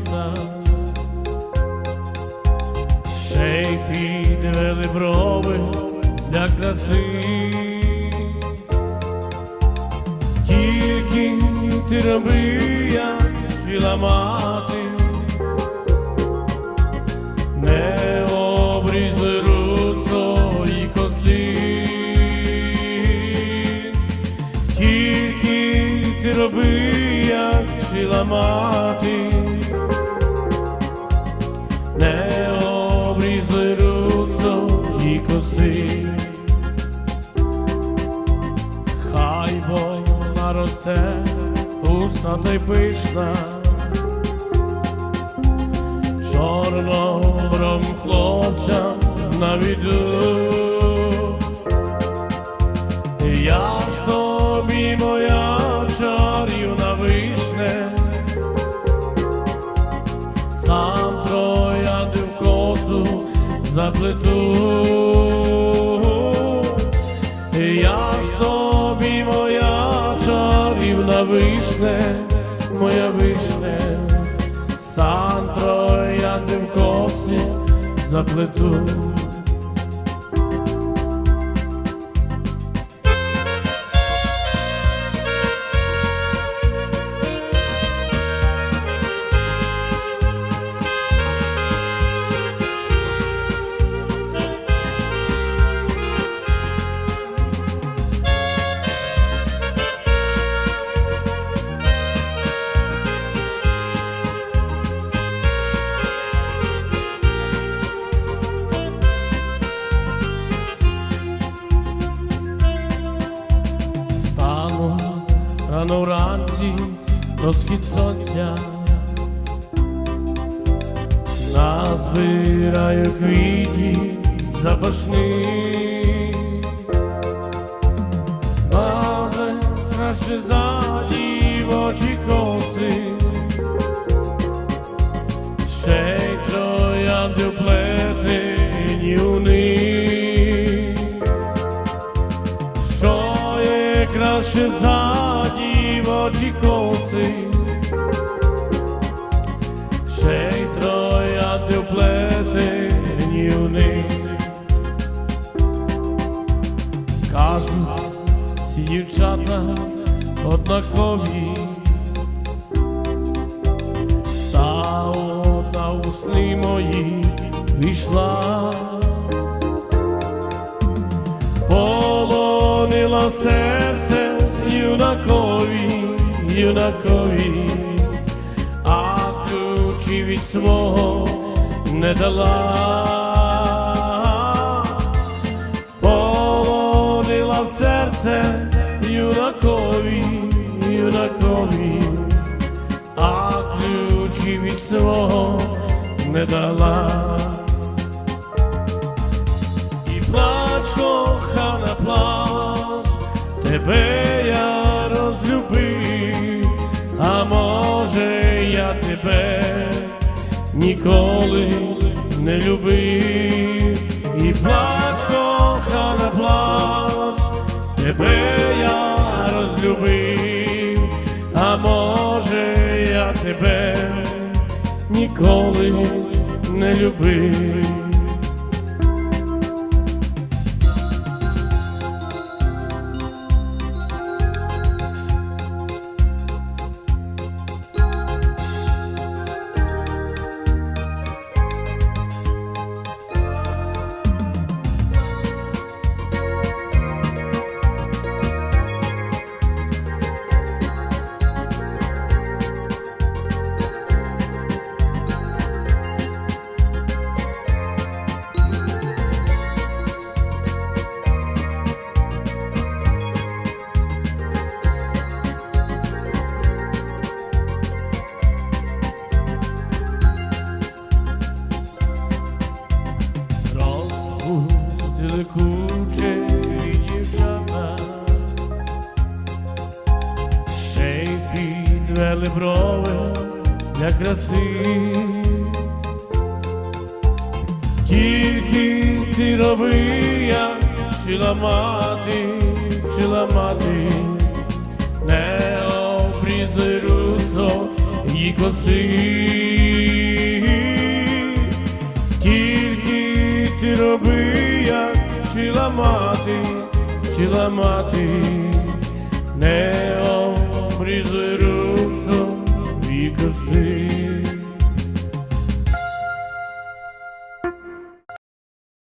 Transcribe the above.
і ще й підвели брови для краси. Тільки ти роби, як мати, та й пишна, чорнобром хлопцям на віду. Я вишне, моя вишне, сам я тим косі заплету. Рано вранці до схід сонця, назбираю квіті запашні, але краще за дівочі коси, ще й троянди вплетені у них. Що є краще за дівочі коси, ще й троянди вплетені в них. Кажуть, ці дівчата однакові, та одна у сни мої війшла. Юнакові, а ключі від свого не дала. Полонила серце юнакові, юнакові, а ключі від свого не дала. І плач, кохана, плач, тебе тебе ніколи не любив. І плач, кохана, плач, тебе я розлюбив, а може я тебе ніколи не любив. Розпустили дівчата, ще й підвели брови для краси. Тільки ти роби, як мати, вчила мати, не обрізи русо і ти роби, як вчила мати, вчила мати,